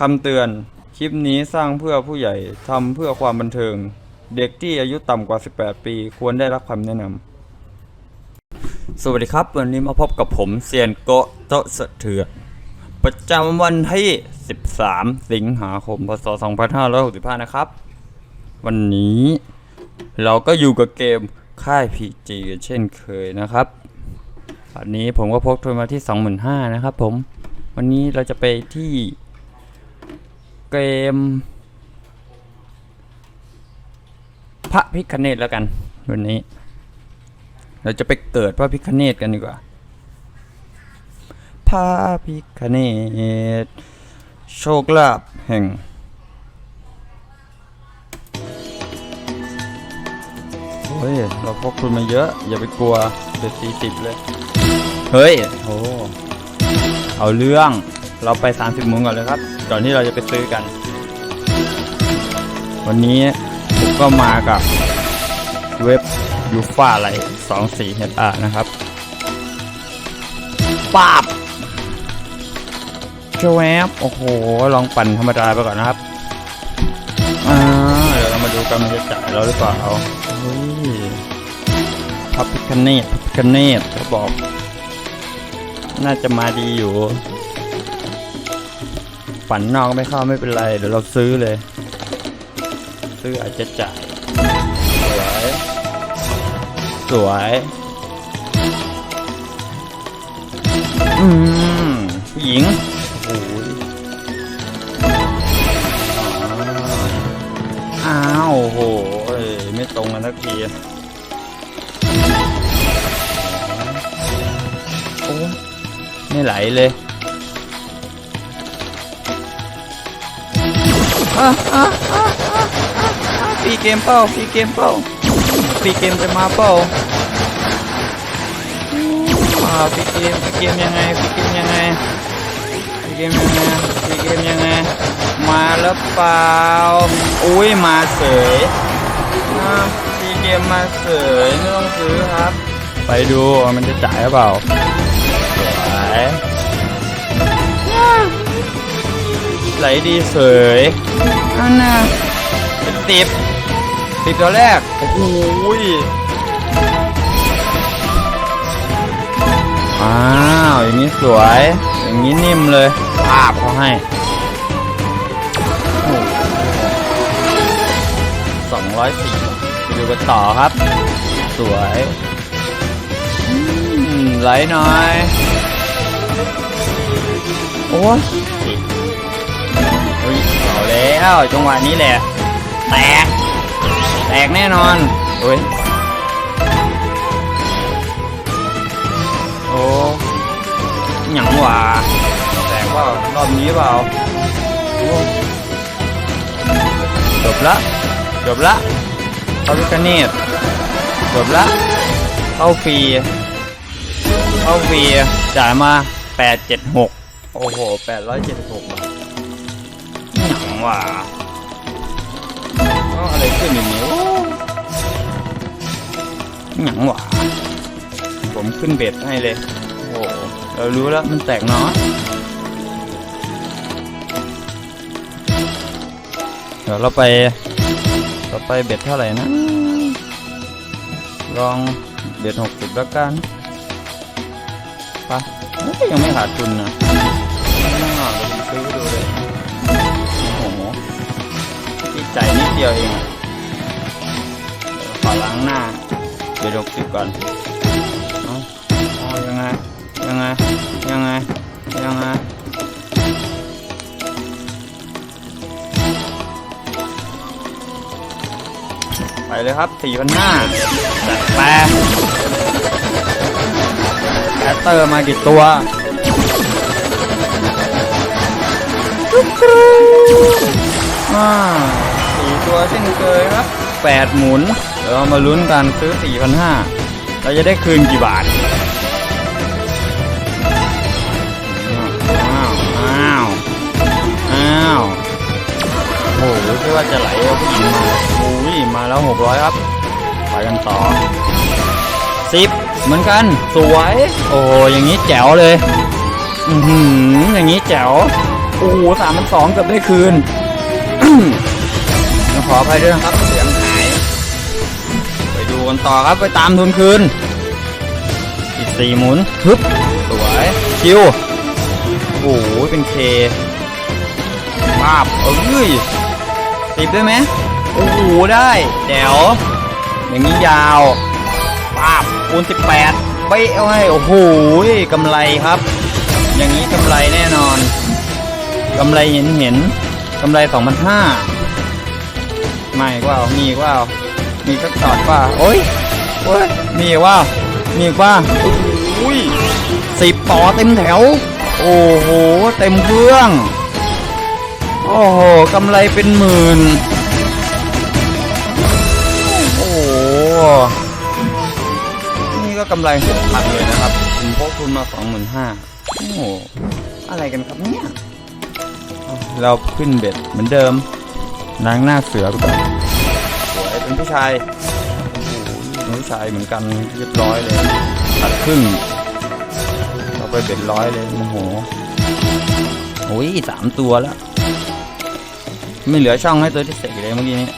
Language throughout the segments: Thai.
คำเตือน คลิปนี้สร้างเพื่อผู้ใหญ่ทำเพื่อความบันเทิง เด็กที่อายุต่ำกว่า 18 ปี ควรได้รับคำแนะนำสวัสดีครับ วันนี้มาพบกับผมเซียนโกะโตะสะเทือนประจำวันที่ 13 สิงหาคม พศ 2565 นะครับ วันนี้เราก็อยู่กับเกมค่าย PG กันเช่นเคยนะครับวันนี้ผมก็พกทุนมาที่ 25,000นะครับผม วันนี้เราจะไปที่ เกม พระพิคเนตแล้วกัน วันนี้ เราจะไปเกิดพระพิคเนตกันดีกว่า พระพิคเนตโชคลาภแห่งเฮ้ย เราพกทุนมาเยอะ อย่าไปกลัวเด็ดสี่สิบเลย เฮ้ยโอ้เอาเรื่องเราไป 30มุงก่อนเลยครับ ก่อนที่เราจะไปซื้อกัน วันนี้ผมก็มากับเว็บยูฟ่าไลสองสี่เฮดอานะครับปาบเจวบโอ้โห ลองปั่นธรรมดาไปก่อนนะครับอ่าเดี๋ยวเรามาดูกันมันจะจ่ายเราหรือเปล่าเฮ้ยพับพิคเนตพับพิคเนตเขาบอก น่าจะมาดีอยู่ ปั่นนอกไม่เข้าไม่เป็นไร เดี๋ยวเราซื้อเลย ซื้ออาจจะจ่ายสวยสวยอืมผู้หญิงโอ้โหอ้าวโหไม่ตรงกันสักทีโอ้ไม่ไหลเลย อะอะอะอะอะฟรีเกมเป้าฟรีเกมเป้าฟรีเกมจะมาเป้าอ่าฟรีเกมฟรีเกมยังไงฟรีเกมยังไงฟรีเกมยังไงฟรีเกมยังไง มาแล้วเปล่าอุ้ยมาเสยอ่าฟรีเกมมาเสยไม่ต้องซื้อครับ ไปดูมันจะจ่ายหรือเปล่า ไหลดีเสยอันน่ะเป็นติบติบตัวแรก โอ้โหยอ้าว อย่างนี้สวย อย่างนี้นิ่มเลยปาบเขาให้สองร้อยสี่ไปดูกันต่อครับ สวยอืมไหลหน่อย โอ้ยเฮ้ย เอาแล้วจังหวะนี้แหละ แตก แตกแน่นอนเฮ้ยโอ้หยังหว่าแตกเปล่ารอบนี้เปล่าจบละจบละเข้าพิคเนตจบละเข้าฟรีเข้าฟรีจ่ายมา 876 โอ้โห 876บาทหยังห ว่าก็อะไรขึ้นอย่างนี้หยังหว่าผมขึ้นเบ็ดให้เลย โอ้เรารู้แล้วมันแตกเนาะเดี๋ยวเราไปเราไปเบ็ดเท่าไหร่นะ ลองเบ็ดหกสิบแล้วกันไปะยังไม่ขาดทุนนะ เดียวเองขอล้างหน้าเบ็ดหกสิบก่อนเอาเอายังไง ยังไง ยังไง ยังไงไปเลยครับ4,500จัดแปรแคตเตอร์มากี่ตัวอ่า ตัวเช่นเคยครับแปดหมุนเดี๋ยวเรามาลุ้นกันซื้อ 4,500เราจะได้คืนกี่บาทอ้าวอ้าวอ้าวโอ้โหคิดว่าจะไหลเอาผู้หญิงมาโอ้ยมาแล้ว 600 ครับไปกันต่อสิบเหมือนกันสวย โอ้โหอย่างนี้แจ๋วเลย อือหืออย่างนี้แจ๋วโอ้โหสามพันสองเกือบได้คืน ขออภัยด้วยนะครับเสียงหายไปดูกันต่อครับไปตามทุนคืนอีกสี่หมุนฮึบสวยคิวโอ้โหเป็นเคมาบเอ้ยติดได้ไหมโอ้โหได้แจ๋วอย่างนี้ยาวปาบคูณสิบแปดไปเอาให้โอ้โหกำไรครับ อย่างนี้กำไรแน่นอนกำไรเห็นเห็นกำไรสองพันห้า ไม่อีกว่ามีอีกว่ามีสักช็อตว่าโอ้ยโอ้ยมีอีกว่ามีอีกว่าโอ้ยสิบต่อเต็มแถว โอ้โหเต็มเครื่อง โอ้โหกำไรเป็นหมื่นโอ้โหนี่ก็กำไรหกพันเลยนะครับผมพกทุนมาสองหมื่นห้าโอ้โหอะไรกันครับเนี่ยเราขึ้นเบ็ดเหมือนเดิม ล้างหน้าเสือไปก่อนสวยเป็นผู้ชายโอ้โหเป็นผู้ชายเหมือนกันเรียบร้อยเลยตัดครึ่งเราไปเบ็ดร้อยเลยโอ้โหโอ้ยสามตัวแล้ว ไม่เหลือช่องให้ตัวที่เสกเลยเมื่อกี้นี้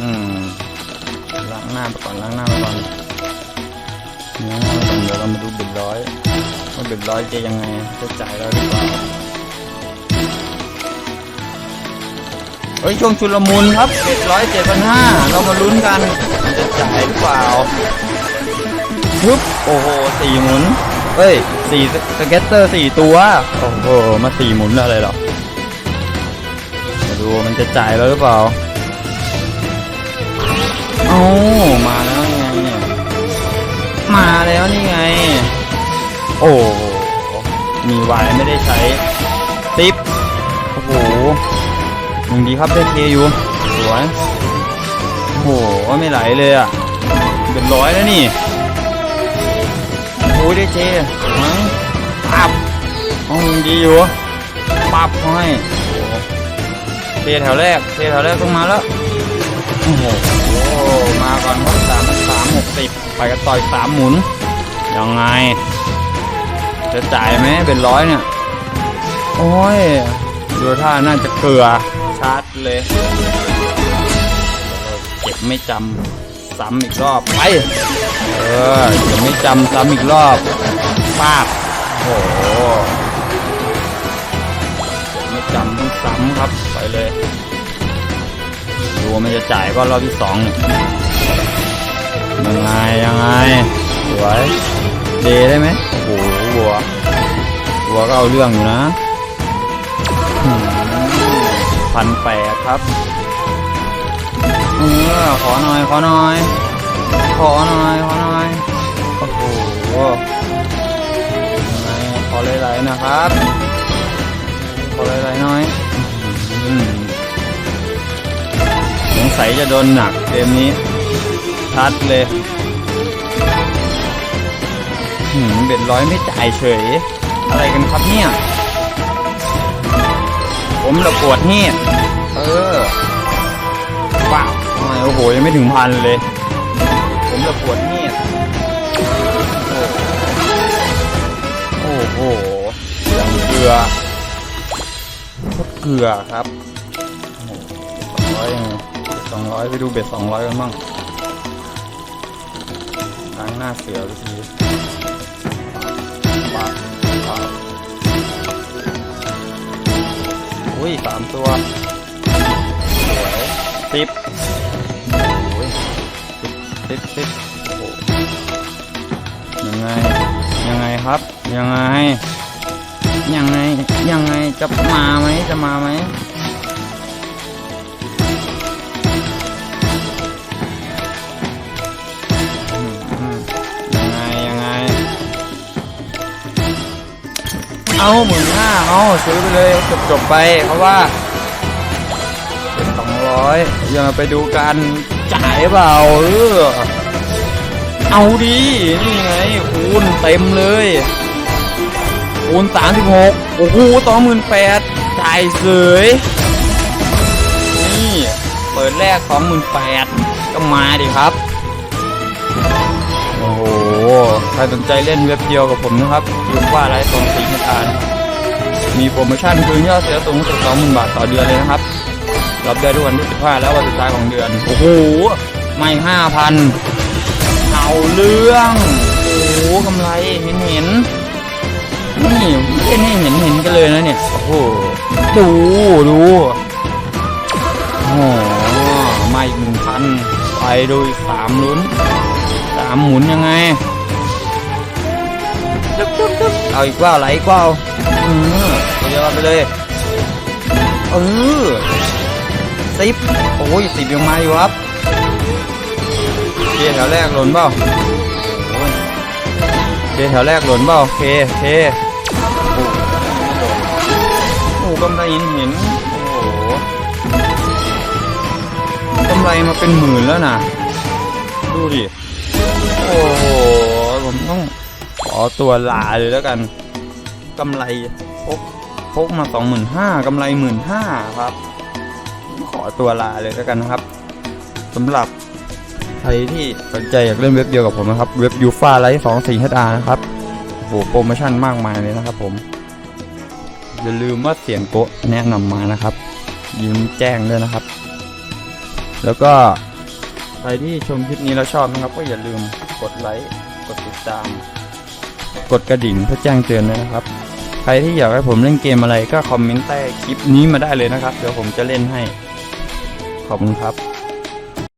อืมล้างหน้าไปก่อนล้างหน้าไปก่อนล้างหน้าไปก่อนเดี๋ยวเรามาดูเบ็ดร้อยว่าเบ็ดร้อยจะยังไงจะจ่ายเราหรือเปล่า เฮ้ยช่วงชุลมุนครับเจ็ดร้อยเจ็ดพันห้าเรามาลุ้นกันจะจ่ายหรือเปล่าฮึบโอ้โหสี่หมุนเอ้ยสี่สเก็ตเตอร์สี่ตัว โอ้โห มาสี่หมุนอะไรหรอมาดูมันจะจ่ายแล้วหรือเปล่าเอ้ามาแล้วไงมาแล้วนี่ไง โอ้โหมีวายไม่ได้ใช้ งดีครับได้เคอยู่สวยโอ้โหไม่ไหลเลยอะ เป็นร้อยแล้วนี่โอ้ยได้เจมั้งปับห้องยังดีอยู่ปับให้เทแถวแรกเทแถวแรกต้องมาแล้วโอ้โหมาก่อนครับสามสามหกสิบไปกันต่อยสามหมุนยังไง จะจ่ายไหมเป็นร้อยเนี่ย โอ้ยดูท่าน่าจะเกลือ ชาร์จเลยเก็บไม่จำซ้ำอีกรอบไปเออจะไม่จำซ้ำอีกรอบปาบโอ้โหจะไม่จำต้องซ้ำครับไปเลยดูว่ามันจะจ่ายก็รอบที่สองยยังไงยังไงสวยเดได้ไหมโอ้โหบัวบัวก็เอาเรื่องอยู่นะ พันแปดครับเออขอหน่อย ขอหน่อย ขอหน่อย ขอหน่อย โอ้โหยังไงขอหลายๆนะครับ ขอหลายๆหน่อยสงสัยจะโดนหนักเกมนี้ชัดเลยหืมเบ็ดร้อยไม่จ่ายเฉย อะไรกันครับเนี่ย ผมระปวดเนี่ยเออว้าวโอ้โหยังไม่ถึงพันเลย ผมระปวดเนี่ยโอ้โหยังเกลือโคตรเกลือครับสองร้อยยังไงสองร้อยไปดูเบ็ดสองร้อยกันบ้างล้างหน้าเสือไปที อุ้ยสามตัวสวยสิบโอ้ยสิบสิบสิบโอ้ยยังไง ยังไงครับ ยังไง ยังไง ยังไง จะมาไหม จะมาไหม เอาหมื่นห้าเอาซื้อไปเลยจบจบไป เพราะว่าเป็นสองร้อยอย่าไปดูกันจ่ายเปล่าเออเอาดีนี่ไงคูณเต็มเลยคูณสามสิบหกโอ้โหสองหมื่นแปดจ่ายเสยนี่เปิดแรกสองหมื่นแปดก็มาดิครับ โอ้โห ใครสนใจเล่นเว็บเดียวกับผมนะครับยูว่าอะไรตรงสีนิทาน มีโปรโมชั่นคืนยอดเสียสูงสุด20,000 บาทต่อเดือนเลยนะครับ รับได้ทุกวันที่ 15 แล้ววันสุดท้ายของเดือน โอ้โห ไม่ 5,000 เอาเรื่อง โอ้โหกำไรเห็นเห็นนี่เล่นให้เห็นเห็นกันเลยนะเนี่ย โอ้โห ดูดูโอ้โหมาอีกหนึ่งพันไปดูอีกสามลุ้นสามหมุนยังไง ตึ๊บตึ๊บตึ๊บเอาอีกว่าไหลอีกว่าเออเดี๋ยวไปเลยเออสิบโอ้ยสิบยังมาอยู่ครับเคแถวแรกหล่นเปล่าเคแถวแรกหล่นเปล่าเคเคโอ้โอ้กำไรเห็นเห็นโอ้โหกำไรมาเป็นหมื่นแล้วนะดูดิโอ้โหผมต้อง ขอตัวลาเลยแล้วกันกำไรพกพกมาสองหมื่นห้ากำไรหมื่นห้าครับ ขอตัวลาเลยแล้วกันนะครับสำหรับใครที่สนใจอยากเล่นเว็บเดียวกับผมนะครับ เว็บยูฟาไลท์สองสี่ฮอาร์นะครับโอ้โหโปรโมชั่นมากมายเลยนะครับผมอย่าลืมว่าเสียงโกะแนะนำมานะครับยิ้มแจ้งด้วยนะครับ แล้วก็ใครที่ชมคลิปนี้แล้วชอบนะครับ ก็อย่าลืมกดไลค์กดติดตาม กดกระดิ่งเพื่อแจ้งเตือนด้วยนะครับ ใครที่อยากให้ผมเล่นเกมอะไรก็คอมเมนต์ใต้คลิปนี้มาได้เลยนะครับ เดี๋ยวผมจะเล่นให้ ขอบคุณครับ